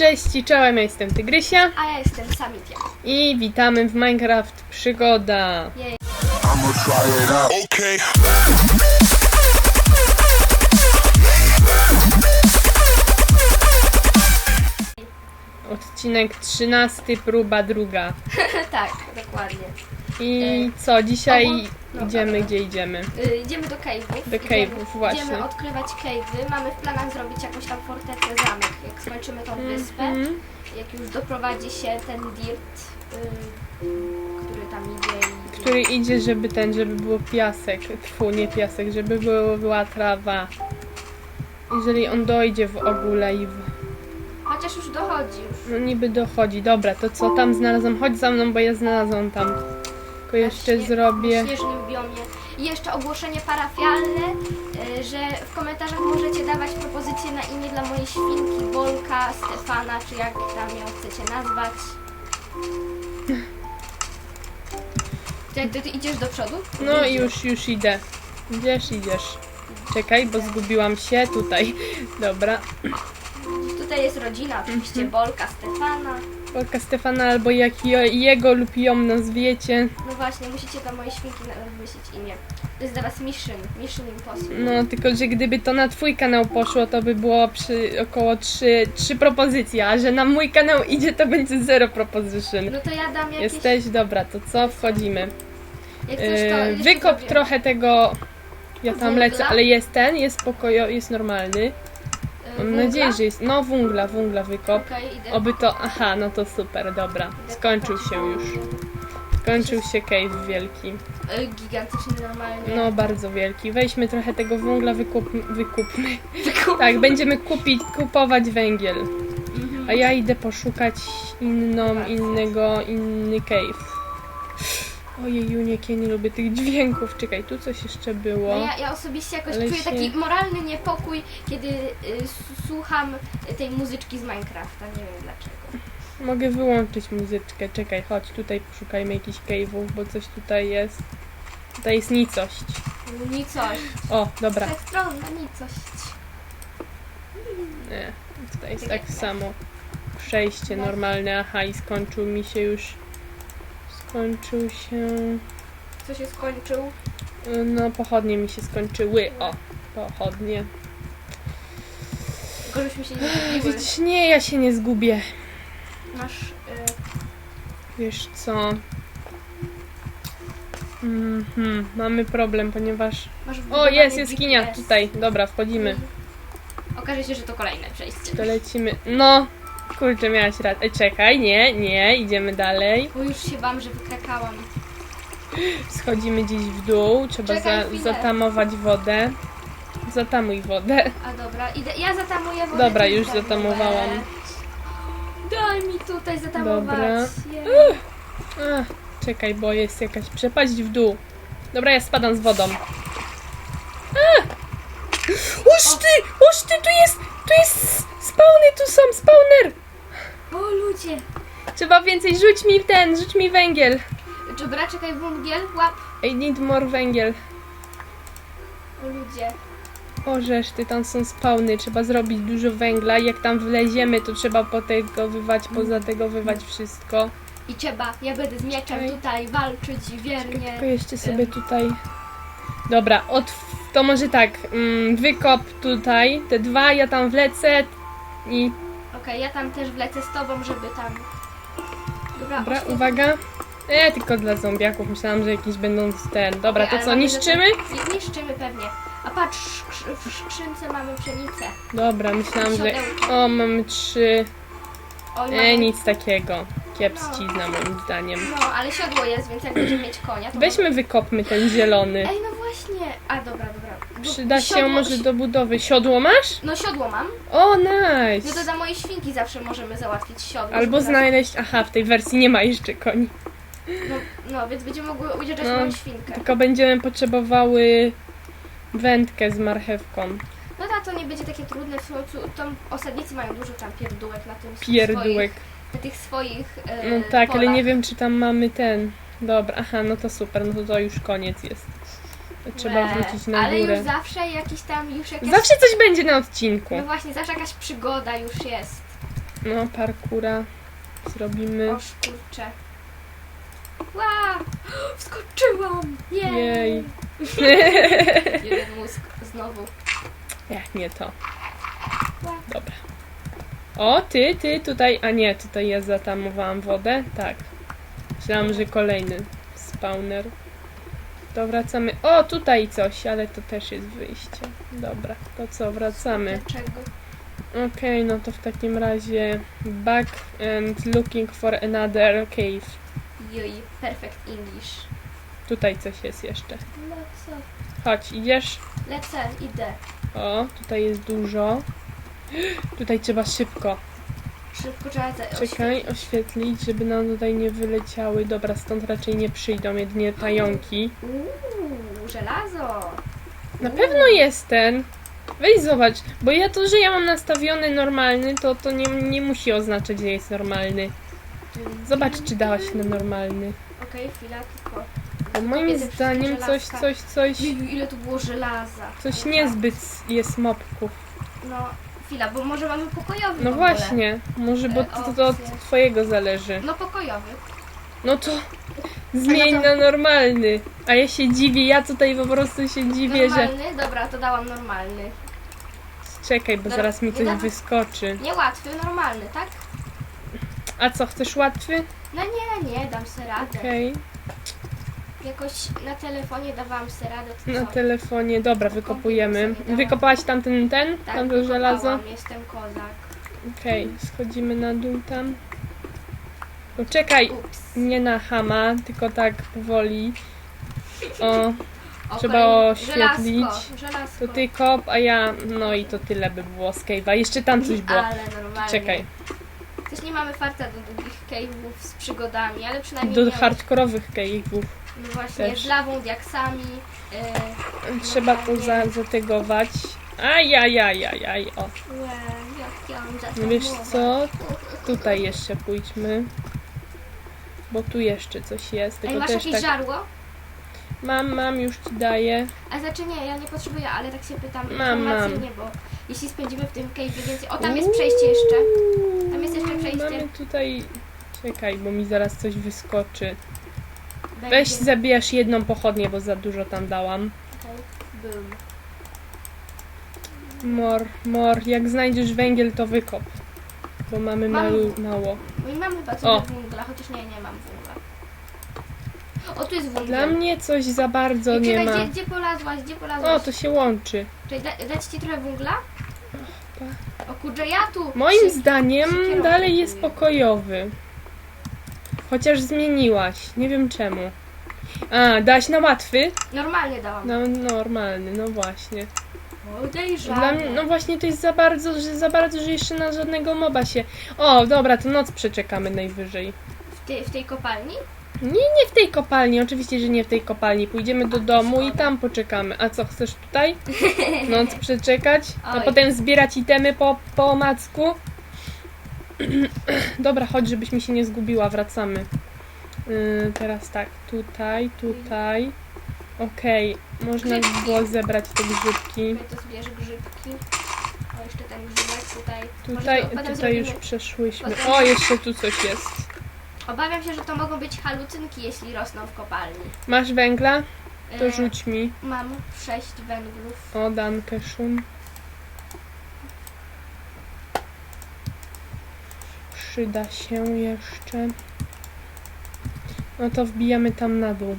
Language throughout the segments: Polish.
Cześć i czołem, ja jestem Tygrysia A ja jestem Samitia. i witamy w Minecraft Przygoda. Jej. I'ma try it out. Okay. Odcinek 13, próba druga. tak, dokładnie. I co, dzisiaj Ogól- no, idziemy, dobra. gdzie idziemy? Y, idziemy do cave'ów. Do Idziemy- cave'ów, właśnie. Idziemy odkrywać cave'y. Mamy w planach zrobić jakąś tam fortecę, zamek. Jak skończymy tą wyspę, Mhm. jak już doprowadzi się ten dirt, y, który tam idzie i... Który idzie, żeby ten, żeby było piasek. Tfu, nie piasek, żeby było, była trawa. Jeżeli on dojdzie w ogóle i w... Chociaż już dochodzi już. No niby dochodzi. Dobra, to co tam znalazłam? Chodź za mną, bo ja znalazłam tam. Tylko jeszcze śnie- zrobię... W śnieżnym biomie. I jeszcze ogłoszenie parafialne, y, że w komentarzach możecie dawać propozycje na imię dla mojej świnki, Bolka, Stefana, czy jak tam ją chcecie nazwać. Ty, ty, ty idziesz do przodu? No i już, już idę. Idziesz, idziesz. Czekaj, bo zgubiłam się tutaj. Dobra. Tutaj jest rodzina, oczywiście Mhm. Bolka, Stefana. Polka Stefana albo jak je- jego lub ją nazwiecie. No właśnie, musicie dla mojej świnki wymyślić imię. To jest dla was mission, mission impossible. No, tylko że gdyby to na twój kanał poszło, to by było przy około trzy, trzy propozycje, a że na mój kanał idzie, to będzie zero proposition. No to ja dam jakieś... Jesteś? Dobra, to co? Wchodzimy. Jak coś, to jeszcze wykop trochę tego... Ja tam lecę, ale jest ten, jest pokojo, jest normalny. Mam nadzieję, że jest... No, wungla, wungla wykop. Okej, idę. Oby to... Aha, no to super, dobra. Skończył się już. Skończył się cave wielki. Yy, Gigantyczny normalnie. No, bardzo wielki. Weźmy trochę tego węgla, wykup, wykupmy. Tak, będziemy kupić, kupować węgiel. Mhm. A ja idę poszukać inną, innego, inny cave. Ojeju, nie, ja nie lubię tych dźwięków. Czekaj, tu coś jeszcze było. No ja, ja osobiście jakoś Ale czuję się- taki moralny niepokój, kiedy y, s- słucham tej muzyczki z Minecrafta. Nie wiem dlaczego. Mogę wyłączyć muzyczkę. Czekaj, chodź, tutaj poszukajmy jakichś cave'ów, bo coś tutaj jest. Tutaj jest nicość. Nicość. O, dobra. Wszechstronna nicość. Nie, tutaj jest tak samo. Przejście normalne, aha, i skończył mi się już. Skończył się. Co się skończył? No, pochodnie mi się skończyły. O, pochodnie. Tylko żeśmy się nie zgubiły. Widzisz, nie, ja się nie zgubię. Masz... Y, Wiesz co? Mhm, mamy problem, ponieważ. masz O, jest jaskinia GPS. tutaj. Dobra, wchodzimy. Okaże się, że to kolejne przejście. To lecimy. No, kurczę, miałaś rację. Czekaj, nie, nie, idziemy dalej. Bo już się bam, że wykrakałam. Schodzimy gdzieś w dół. Trzeba Czekaj za, chwilę. zatamować wodę. Zatamuj wodę. A dobra, idę. Ja zatamuję wodę. Dobra, już zatamowałam. Daj mi tutaj zatamować. Dobra. Jej. Ach, czekaj, bo jest jakaś przepaść w dół. Dobra, ja spadam z wodą. Oż ty! Oż ty, tu jest! Tu jest spawny, tu są spawner! O ludzie. Trzeba więcej, rzuć mi ten, rzuć mi węgiel. Dobra, czekaj, węgiel, łap. I need more węgiel. Ludzie. O, żeż ty, tam są spawny, trzeba zrobić dużo węgla i jak tam wleziemy, to trzeba po tego wywać, poza tego wywać wszystko. I trzeba, ja będę z mieczem Czekaj. tutaj walczyć wiernie. Tylko jeszcze sobie tutaj. Dobra, od, to może tak. Mm, wykop tutaj te dwa, ja tam wlecę i. Okej, ja tam też wlecę z tobą, żeby tam... Dobra, Dobra, oświetl- uwaga. E, tylko dla zombiaków. Myślałam, że jakieś będą z ten. Dobra, to ale co, mamy niszczymy? za- ni- Niszczymy pewnie. A patrz, skrzy- w skrzynce mamy pszenicę. Dobra, myślałam, że. O, mamy trzy. Oj, E, mamy... nic takiego. Kiepścizna moim zdaniem. No, ale siodło jest, więc jak będziemy mieć konia, to... Weźmy, wykopmy ten zielony. Ej, no właśnie. A, dobra, dobra. Bo Przyda się siodło- może do budowy. Siodło masz? No siodło mam. O, No to nice! dla mojej świnki zawsze możemy załatwić siodło. Albo żeby znaleźć. Aha, w tej wersji nie ma jeszcze koni. No, no, więc będziemy mogły ujeżdżać No. moją świnkę. Tylko będziemy potrzebowały wędkę z marchewką. No tak, to nie będzie takie trudne. W końcu Tam osadnicy mają dużo tam pierdółek na tym Pierdółek. Swoich, na tych swoich e, No tak, ale polach. nie wiem, czy tam mamy ten. Dobra, aha, no to super, no to, to już koniec jest. Trzeba Łe, wrócić na Ale górę. już zawsze jakiś tam, już jakaś... Zawsze coś będzie na odcinku. No właśnie, zawsze jakaś przygoda już jest. No, parkura zrobimy. Oż kurczę. Ła! Wskoczyłam! Jej! Jej. Jeden mózg znowu. Jak nie to. Ła. Dobra. O, ty, ty tutaj. A nie, tutaj ja zatamowałam wodę. Tak. Myślałam, że kolejny spawner. To wracamy. O, tutaj coś, ale to też jest wyjście. Dobra, to co, wracamy. Dlaczego? Okej, no to w takim razie back and looking for another cave. Joj, perfect English. Tutaj coś jest jeszcze. Lecę. Chodź, idziesz. Lecę, idę. O, tutaj jest dużo. Tutaj trzeba szybko. Szybko trzeba za- Czekaj, oświetlić, żeby nam tutaj nie wyleciały. Dobra, stąd raczej nie przyjdą, jedynie pająki. Uuu, żelazo. Na pewno jest ten. Weź zobacz, bo ja to, że ja mam nastawiony normalny, to to nie, nie musi oznaczać, że jest normalny. Zobacz, czy dałaś na normalny. Okej, chwila, tylko. Bo moim te zdaniem coś, coś, coś, Jeju, ile tu było żelaza. coś niezbyt jest mopków. No, chwila, bo może mamy pokojowy No w ogóle. właśnie, może, bo E, to, to od twojego zależy. No pokojowy. No to zmień no to- na normalny. A ja się dziwię, ja tutaj po prostu się dziwię, że... Normalny? Dobra, to dałam normalny. Czekaj, bo Dobra, zaraz mi nie coś wyskoczy. Niełatwy, normalny, tak? A co, chcesz łatwy? No nie, nie, dam se radę. Okej. Jakoś na telefonie dawałam se radę. Na co? telefoonie, dobra, wykopujemy. sobie. Wykopałaś tamten ten? Tak, Tamto żelazo? wykopałam, jestem kozak. Okej, schodzimy na dół tam. No czekaj, Ups. nie na hama, tylko tak powoli. O, Okej, Trzeba oświetlić. Żelazko, żelazko. to ty kop, a ja... No i to tyle by było z cave'a. Jeszcze tam coś było. Ale normalnie. Czekaj, Też nie mamy farta do długich cave'ów z przygodami, ale przynajmniej do nie hardkorowych cave'ów. No właśnie, też. z lawą, diaksami. Yy, Trzeba to za, zategować. Ajajajajaj, o. Jak ja mam No wiesz co? Tutaj jeszcze pójdźmy. Bo tu jeszcze coś jest. Ej, Tylko masz też jakieś tak. żarło? Mam, mam, już ci daję. A znaczy nie, ja nie potrzebuję, ale tak się pytam Mam, informacyjnie, bo jeśli spędzimy w tym cave'ie więcej... O, tam jest przejście jeszcze. Tam jest jeszcze przejście. Mamy tutaj. Czekaj, bo mi zaraz coś wyskoczy. Będzie. Weź zabijasz jedną pochodnię, bo za dużo tam dałam. Okej, Boom. Mor, mor. Jak znajdziesz węgiel, to wykop. Bo mamy malu, mało. No i mam chyba O. węgla, chociaż nie, nie mam węgla. O, tu jest węgiel. Dla mnie coś za bardzo nie czekaj, ma. Gdzie, gdzie polazłaś, gdzie polazłaś? O, to się łączy. Czekaj, da, dać ci trochę węgla? pa. O kurczę, ja tu... Moim zdaniem dalej jest pokojowy. Chociaż zmieniłaś. Nie wiem czemu. A, dałaś na łatwy? Normalnie dałam. No normalny, no właśnie. Podejrzane. Dla mnie, no właśnie to jest za bardzo, że za bardzo, że jeszcze na żadnego moba się. O, dobra, to noc przeczekamy najwyżej. w, tej, w tej kopalni? Nie, nie w tej kopalni, oczywiście, że nie w tej kopalni. Pójdziemy do domu i tam poczekamy. A co, chcesz tutaj? Noc przeczekać? A Oj. potem zbierać itemy po, po omacku? Dobra, chodź, żebyś mi się nie zgubiła, wracamy. Yy, teraz tak, tutaj, tutaj. Okej, można Grzybki. było zebrać te grzybki. To zbierz grzybki. O, jeszcze ten grzybek tutaj. Tutaj, Może to potem tutaj już zrobimy- przeszłyśmy. potem- O, jeszcze tu coś jest. Obawiam się, że to mogą być halucynki, jeśli rosną w kopalni. Masz węgla? To E, rzuć mi. Mam sześć węglów. O, dankę, szum. Przyda się jeszcze. No to wbijamy tam na dół.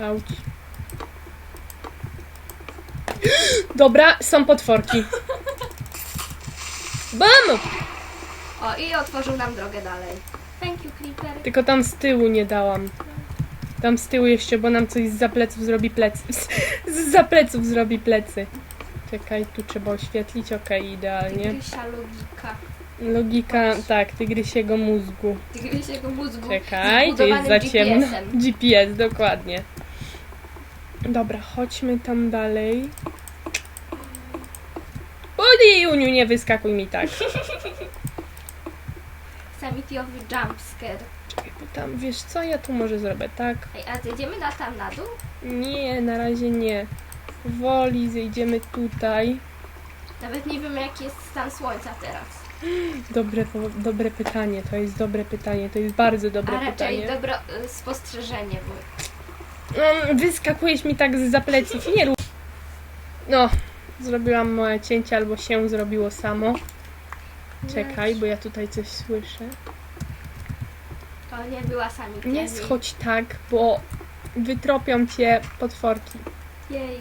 Auć. Dobra, są potworki. Bam! O, i otworzył nam drogę dalej. Thank you, Creeper. Tylko tam z tyłu nie dałam. Tam z tyłu jeszcze, bo nam coś z za pleców zrobi plecy. Z za pleców zrobi plecy. Czekaj, tu trzeba oświetlić. Okej, idealnie. Tygrysia logika. Logika, tak, tygrysiego mózgu. Tygrysiego mózgu. Czekaj, to jest za ciemno. GPS-em. GPS, dokładnie. Dobra, chodźmy tam dalej. Oj, Uniu, nie wyskakuj mi tak. Samitiowy jumpscare. Czekaj, bo tam, wiesz co, ja tu może zrobię tak. Ej, a zjedziemy na tam na dół? Nie, na razie nie. Woli, zejdziemy tutaj. Nawet nie wiem, jaki jest stan słońca teraz. Dobre, dobre pytanie, to jest dobre pytanie, to jest bardzo dobre A raczej pytanie. dobro y, spostrzeżenie, bo No, wyskakujesz mi tak z pleców, nie rób. No, zrobiłam moje cięcie albo się zrobiło samo. Czekaj, bo ja tutaj coś słyszę. to nie była sami Nie schodź tak, bo wytropią cię potworki. Jej.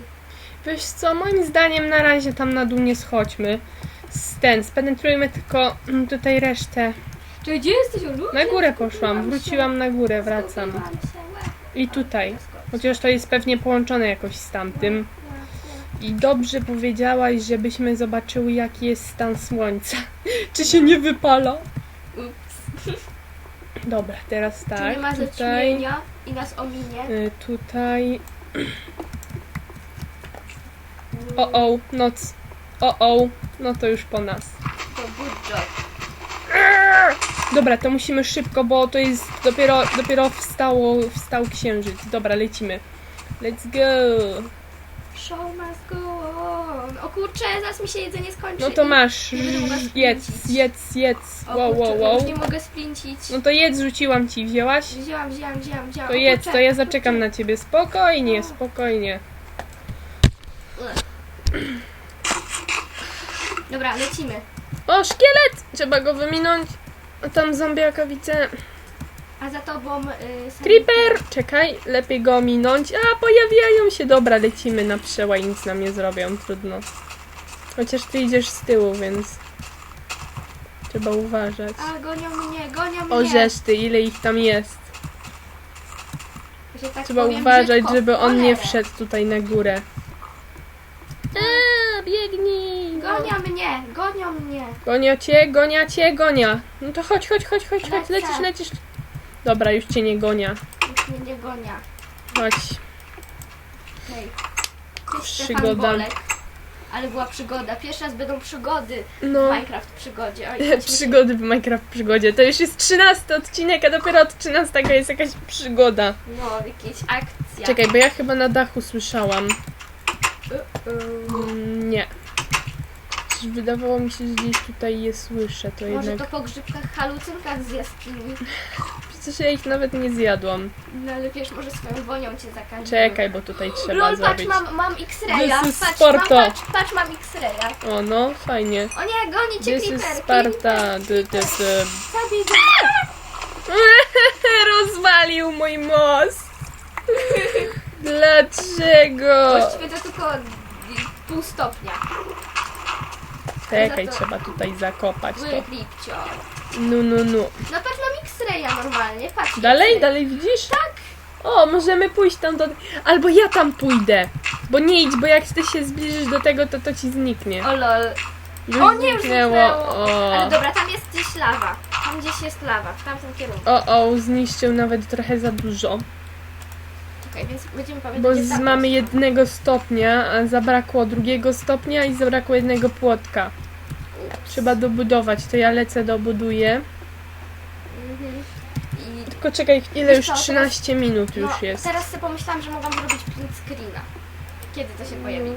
Wiesz co, moim zdaniem na razie tam na dół nie schodźmy. Ten, spenetrujmy tylko mm, tutaj resztę. Czy gdzie jesteś, Olu? Na górę poszłam, wróciłam na górę, wracam. I tutaj. Chociaż to jest pewnie połączone jakoś z tamtym. I dobrze powiedziałaś, żebyśmy zobaczyły jaki jest stan słońca. Czy się nie wypala? Dobra, teraz Czy tak. nie ma Tutaj, zaćmienia i nas ominie? y, tutaj. O, o, noc. O, o, no to już po nas. To good job. Dobra, to musimy szybko, bo to jest dopiero, dopiero wstało, wstał księżyc. Dobra, lecimy. Let's go. Show must go on. O kurczę, zaraz mi się jedzenie skończy. No to i- masz. nie będę mogła Jedz, jedz, jedz. O Wow, kurczę, wow, wow. Już nie mogę sprincić. No to jedz, rzuciłam ci, wzięłaś? Wzięłam, wzięłam, wzięłam, wzięłam. To O jedz, kurczę, to ja zaczekam na ciebie. Spokojnie, spokojnie. Dobra, lecimy. O, szkielet! Trzeba go wyminąć. A tam zombiaka widzę. A za tobą y, sami- Creeper! Czekaj, lepiej go ominąć. A, pojawiają się. Dobra, lecimy na przełaj, nic nam nie zrobią, trudno. Chociaż ty idziesz z tyłu, więc trzeba uważać. A, gonią mnie, gonią mnie. O, żeż ty, ile ich tam jest. Że tak Trzeba powiem uważać, brzydko, żeby on nie wszedł tutaj na górę. Biegnij! Gonią mnie, gonią mnie. Gonia cię, gonia cię, gonia. No to chodź, chodź, chodź, chodź, chodź, Lecę. lecisz, lecisz. Dobra, już cię nie gonia. Już mnie nie gonia. Chodź. Hej. Cześć, Przygoda. Bolek. Ale była przygoda. Pierwszy raz będą przygody w No. Minecraft przygodzie. Oj, się- Przygody w Minecraft przygodzie. To już jest 13 odcinek, a dopiero od 13 jest jakaś przygoda. No, jakieś akcja. Czekaj, bo ja chyba na dachu słyszałam. Mm, Nie. Coś Wydawało mi się, że gdzieś tutaj je słyszę, to Może jednak... to po grzybkach, halucynkach z jaskini. Przecież ja ich nawet nie zjadłam. No ale wiesz, może swoją wonią cię zakaże. Czekaj, bo tutaj trzeba Lol, patrz, zrobić. mam, mam X-raya. This is Patrz, Sparta. mam, patrz, patrz, mam X-raya. O no, fajnie. O nie, goni cię This is Creeper. Sparta. Zabij go. Rozwalił mój most. Dlaczego? Właściwie to tylko pół stopnia. Czekaj, to- trzeba tutaj zakopać to. No, no, no. No patrz, mam X-raya normalnie, patrz. Dalej, dalej widzisz? Tak. O, możemy pójść tam do... Albo ja tam pójdę. Bo nie idź, bo jak ty się zbliżysz do tego, to to ci zniknie. O lol. Już O nie, już zniknęło. O. Ale dobra, tam jest gdzieś lawa. Tam gdzieś jest lawa, w tamtym kierunku. o, o, zniszczył nawet trochę za dużo. Okej, więc będziemy Bo pamiętać, z, tam mamy jest. jednego stopnia, a zabrakło drugiego stopnia i zabrakło jednego płotka. Trzeba dobudować, to ja lecę, dobuduję. Mhm. I Tylko czekaj, ile Wiesz już? co, 13 minut już no, jest. teraz sobie pomyślałam, że mogłam zrobić print screena. Kiedy to się pojawiło?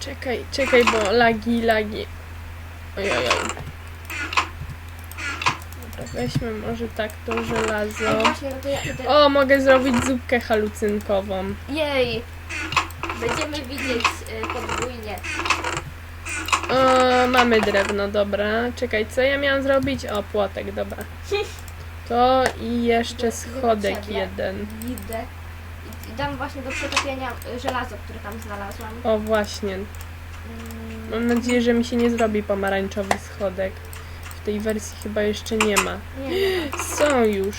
Czekaj, czekaj, bo lagi, lagi. Ojojoj. Weźmy może tak to żelazo. właśnie, no to ja idę. O, mogę zrobić zupkę halucynkową. Jej! Będziemy widzieć y, podwójnie. O, mamy drewno, dobra. Czekaj, co ja miałam zrobić? O, płotek, dobra. To i jeszcze schodek Ciebie. jeden. Widzę. I, I dam właśnie do przetopienia y, żelazo, które tam znalazłam. O, właśnie. Mm, Mam nadzieję, że mi się nie zrobi pomarańczowy schodek. Tej wersji chyba jeszcze nie ma. nie. Są już.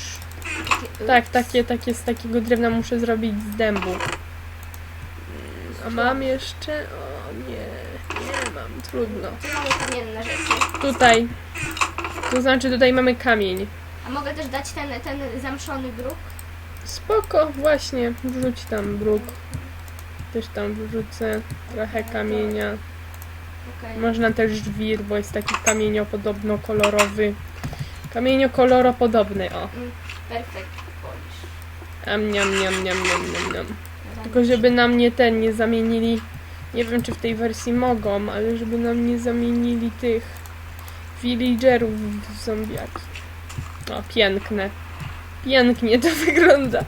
Tak, takie, takie z takiego drewna muszę zrobić z dębu. A mam jeszcze? O nie, nie mam, trudno. Tu mamy kamienne rzeczy. Tutaj. To znaczy tutaj mamy kamień. A mogę też dać ten, ten zamszony bruk? Spoko, właśnie, wrzuć tam bruk. Też tam wrzucę trochę kamienia. Okej. Można też żwir, bo jest taki kamieniopodobno kolorowy. Kamieniokoloro-podobny, o. Mm, perfekt. Polisz. Am, niam, niam, niam, niam, niam, niam. Tylko żeby nam nie ten, nie zamienili, nie wiem czy w tej wersji mogą, ale żeby nam nie zamienili tych villagerów zombiaki. O, piękne. Pięknie to wygląda.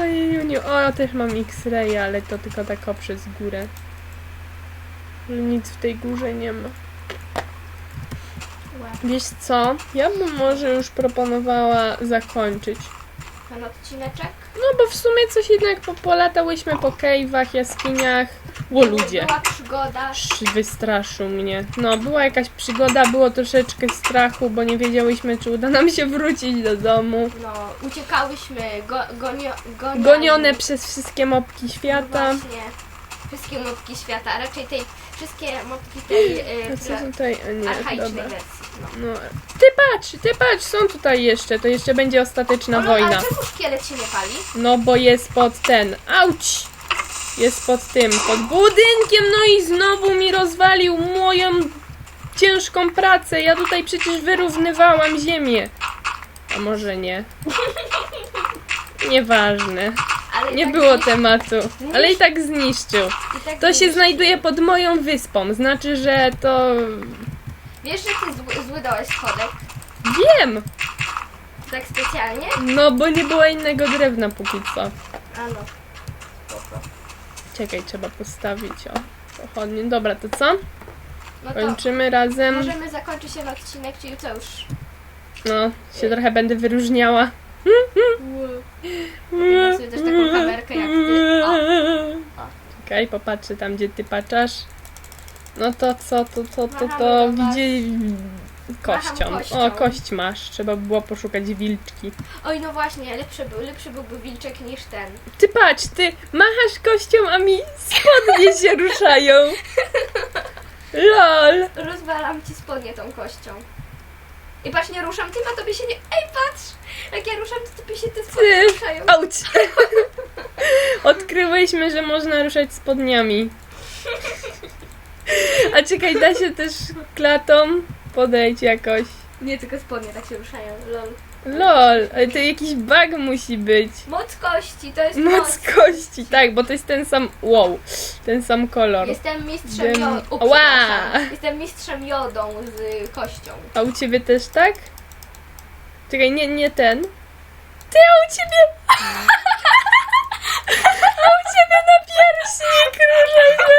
Ojej, nie. O, też mam X-ray, ale to tylko tak przez górę. Nic w tej górze nie ma. Wiesz co? Ja bym może już proponowała zakończyć. Ten odcineczek. No bo w sumie coś jednak po, polatałyśmy po cave'ach, jaskiniach. Ło ludzie. Była przygoda. Sz- Wystraszył mnie. No, była jakaś przygoda, było troszeczkę strachu, bo nie wiedziałyśmy, czy uda nam się wrócić do domu. No, uciekałyśmy go, gonio, gonione, Gonione przez wszystkie mopki świata. Właśnie. Wszystkie mopki świata, a raczej tej, wszystkie mopki tej A y, co pra- tutaj? A nie, archaicznej dobra. wersji. No. No. Ty patrz, ty patrz, są tutaj jeszcze, to jeszcze będzie ostateczna wojna. Ale czemu szkielet się nie pali? No bo jest pod ten. Auć! Jest pod tym, pod budynkiem, no i znowu mi rozwalił moją ciężką pracę. Ja tutaj przecież wyrównywałam ziemię. A może nie? Nieważne. Ale Nie tak było zniszczy- tematu. Ale i tak zniszczył. i tak To się znajduje pod moją wyspą. Znaczy, że to. Wiesz, że ty zły, zły dałeś schodek? Wiem! Tak specjalnie? No bo nie było innego drewna póki co. A no. Spoko. Czekaj, trzeba postawić o. Pochodnie. Dobra, to co? No to Kończymy razem. możemy zakończyć ten odcinek, czyli co już? No, się trochę będę wyróżniała. Okej, popatrzę tam, gdzie ty paczasz. No to co, to, to, to, to widzi kością. Macham kością. O, kość masz. Trzeba by było poszukać wilczki. Oj, no właśnie, lepszy, był, lepszy byłby wilczek niż ten. Ty patrz, ty machasz kością, a mi spodnie się ruszają. Lol. Rozwalam ci spodnie tą kością. I patrz, nie ruszam tym, a tobie się nie... Ej, patrz! Jak ja ruszam, to tobie się te spodnie ruszają. Auć. Odkryłyśmy, że można ruszać spodniami. A czekaj, da się też klatą podejść jakoś. Nie, tylko spodnie tak się ruszają, lol. Lol, ale to jakiś bug musi być. Moc kości, to jest Moc moc. kości, tak, bo to jest ten sam, wow, ten sam kolor. Jestem mistrzem Wiem. jodą. Ła! Jestem mistrzem jodą z kością. A u ciebie też tak? Czekaj, nie, nie ten. Ty, a u ciebie... A u ciebie na pierśnik różowy.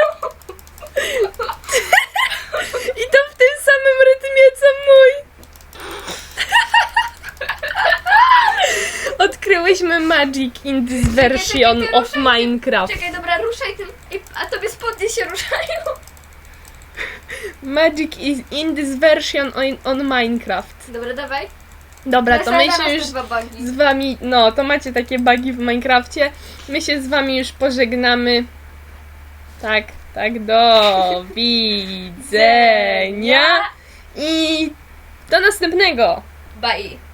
I to w tym samym rytmie, co mój. Odkryłyśmy magic in this version czekaj, of ruszaj. Minecraft. Czekaj, dobra, ruszaj tym, a tobie spodnie się ruszają. Magic is in this version on, on Minecraft. Dobra, dawaj. Dobra, to my się już z wami, no to macie takie bugi w Minecrafcie. My się z wami już pożegnamy. Tak, tak, do widzenia i do następnego. Bye.